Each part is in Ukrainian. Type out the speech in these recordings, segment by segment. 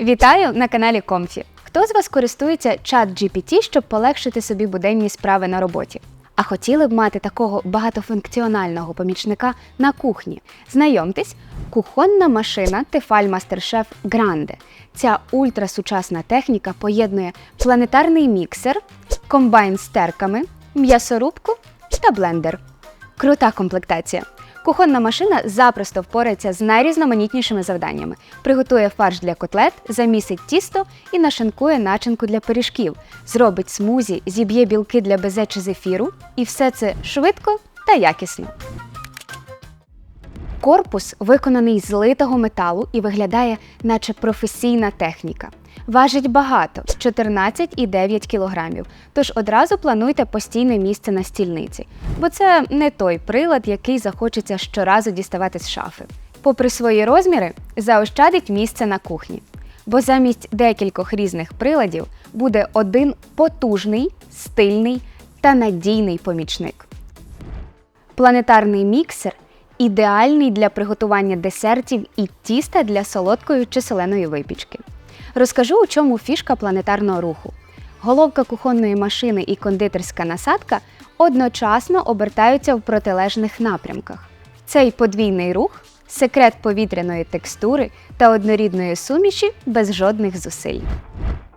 Вітаю на каналі Комфі. Хто з вас користується чат GPT, щоб полегшити собі буденні справи на роботі? А хотіли б мати такого багатофункціонального помічника на кухні? Знайомтесь, кухонна машина Tefal MasterChef Grande. Ця ультрасучасна техніка поєднує планетарний міксер, комбайн з терками, м'ясорубку та блендер. Крута комплектація. Кухонна машина запросто впорається з найрізноманітнішими завданнями. Приготує фарш для котлет, замісить тісто і нашинкує начинку для пиріжків, зробить смузі, зіб'є білки для безе чи зефіру, і все це швидко та якісно. Корпус виконаний з литого металу і виглядає, наче професійна техніка. Важить багато 14,9 кг, тож одразу плануйте постійне місце на стільниці, бо це не той прилад, який захочеться щоразу діставати з шафи. Попри свої розміри, заощадить місце на кухні, бо замість декількох різних приладів буде один потужний, стильний та надійний помічник. Планетарний міксер ідеальний для приготування десертів і тіста для солодкої чи соленої випічки. Розкажу, у чому фішка планетарного руху. Головка кухонної машини і кондитерська насадка одночасно обертаються в протилежних напрямках. Цей подвійний рух секрет повітряної текстури та однорідної суміші без жодних зусиль.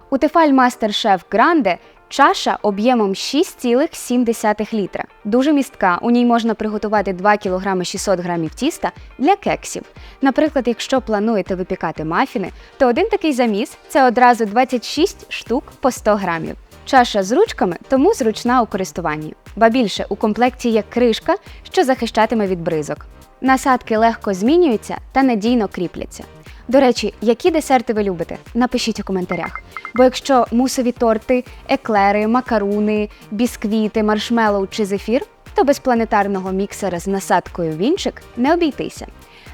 У Tefal Шеф Grande чаша об'ємом 6,7 літра. Дуже містка. У ній можна приготувати 2 кг 600 г тіста для кексів. Наприклад, якщо плануєте випікати мафіни, то один такий заміс це одразу 26 штук по 100 грамів. Чаша з ручками, тому зручна у користуванні. Ба більше у комплекті є кришка, що захищатиме від бризок. Насадки легко змінюються та надійно кріпляться. До речі, які десерти ви любите? Напишіть у коментарях. Бо якщо мусові торти, еклери, макаруни, бісквіти, маршмеллоу чи зефір, то без планетарного міксера з насадкою вінчик не обійтися.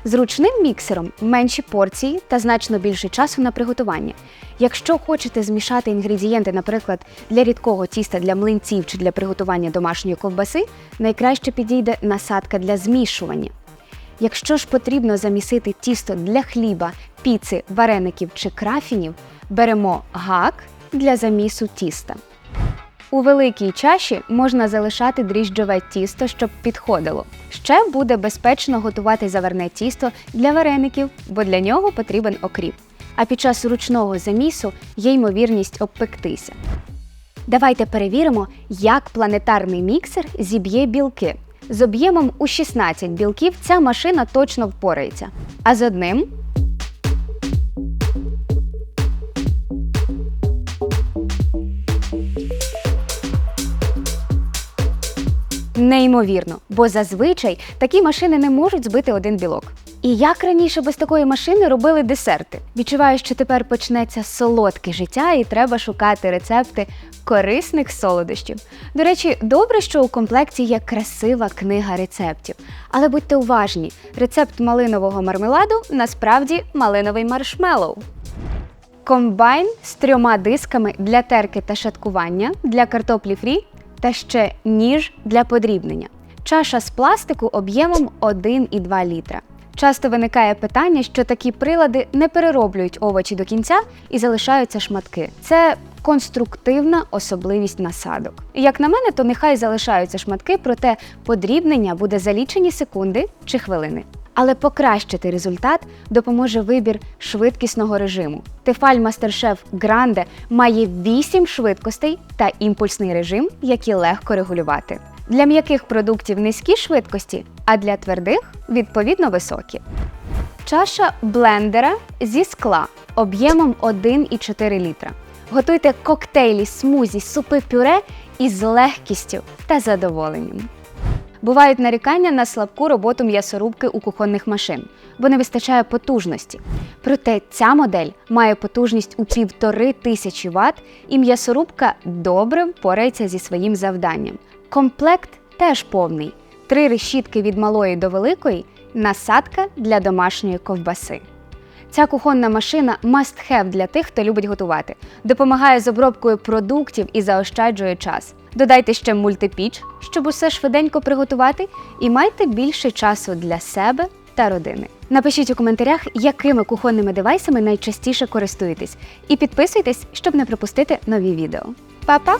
З ручним міксером менші порції та значно більше часу на приготування. Якщо хочете змішати інгредієнти, наприклад, для рідкого тіста для млинців чи для приготування домашньої ковбаси, найкраще підійде насадка для змішування. Якщо ж потрібно замісити тісто для хліба, піци, вареників чи крафінів, беремо гак для замісу тіста. У великій чаші можна залишати дріжджове тісто, щоб підходило. Ще буде безпечно готувати заварне тісто для вареників, бо для нього потрібен окріп. А під час ручного замісу є ймовірність обпектися. Давайте перевіримо, як планетарний міксер зіб'є білки. З об'ємом у 16 білків ця машина точно впорається. А з одним неймовірно, бо зазвичай такі машини не можуть збити один білок. І як раніше без такої машини робили десерти? Відчуваю, що тепер почнеться солодке життя, і треба шукати рецепти корисних солодощів. До речі, добре, що у комплекті є красива книга рецептів. Але будьте уважні, рецепт малинового мармеладу насправді малиновий маршмеллоу. Комбайн з трьома дисками для терки та шаткування, для картоплі фрі та ще ніж для подрібнення. Чаша з пластику об'ємом 1,2 літра. Часто виникає питання, що такі прилади не перероблюють овочі до кінця і залишаються шматки. Це конструктивна особливість насадок. Як на мене, то нехай залишаються шматки, проте подрібнення буде за лічені секунди чи хвилини. Але покращити результат допоможе вибір швидкісного режиму. Tefal MasterChef Grande має 8 швидкостей та імпульсний режим, які легко регулювати. Для м'яких продуктів низькі швидкості, а для твердих відповідно високі. Чаша блендера зі скла об'ємом 1,4 літра. Готуйте коктейлі, смузі, супи пюре із легкістю та задоволенням. Бувають нарікання на слабку роботу м'ясорубки у кухонних машин, бо не вистачає потужності. Проте ця модель має потужність у півтори тисячі Вт, і м'ясорубка добре впорається зі своїм завданням. Комплект теж повний: три решітки від малої до великої, насадка для домашньої ковбаси. Ця кухонна машина must have для тих, хто любить готувати, допомагає з обробкою продуктів і заощаджує час. Додайте ще мультипіч, щоб усе швиденько приготувати, і майте більше часу для себе та родини. Напишіть у коментарях, якими кухонними девайсами найчастіше користуєтесь, і підписуйтесь, щоб не пропустити нові відео. Па-па!